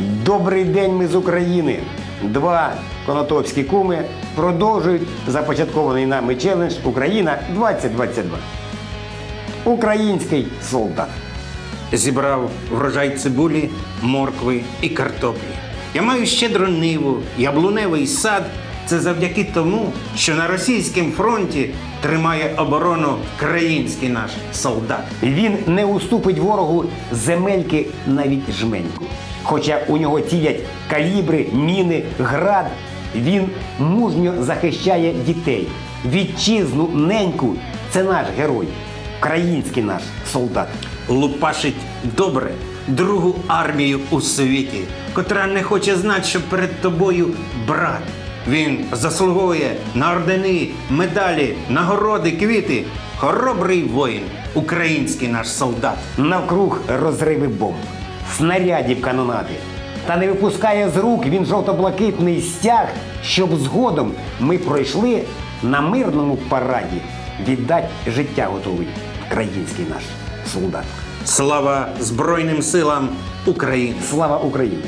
Добрий день, ми з України. Два конотопські куми продовжують започаткований нами челендж Україна 2022. Український солдат. Зібрав врожай цибулі, моркви і картоплі. Я маю щедру ниву, яблуневий сад. Це завдяки тому, що на російському фронті тримає оборону український наш солдат. Він не уступить ворогу земельки навіть жменьку. Хоча у нього цілять калібри, міни, град, він мужньо захищає дітей. Вітчизну неньку це наш герой, український наш солдат. лупашить добре другу армію у світі, котра не хоче знати, що перед тобою брат. Він заслуговує на ордени, медалі, нагороди, квіти. Хоробрий воїн, український наш солдат. Навкруг розриви бомб, снарядів канонади. Та не випускає з рук він жовто-блакитний стяг, щоб згодом ми пройшли на мирному параді. Віддать життя готовий український наш солдат. Слава Збройним силам України! Слава Україні!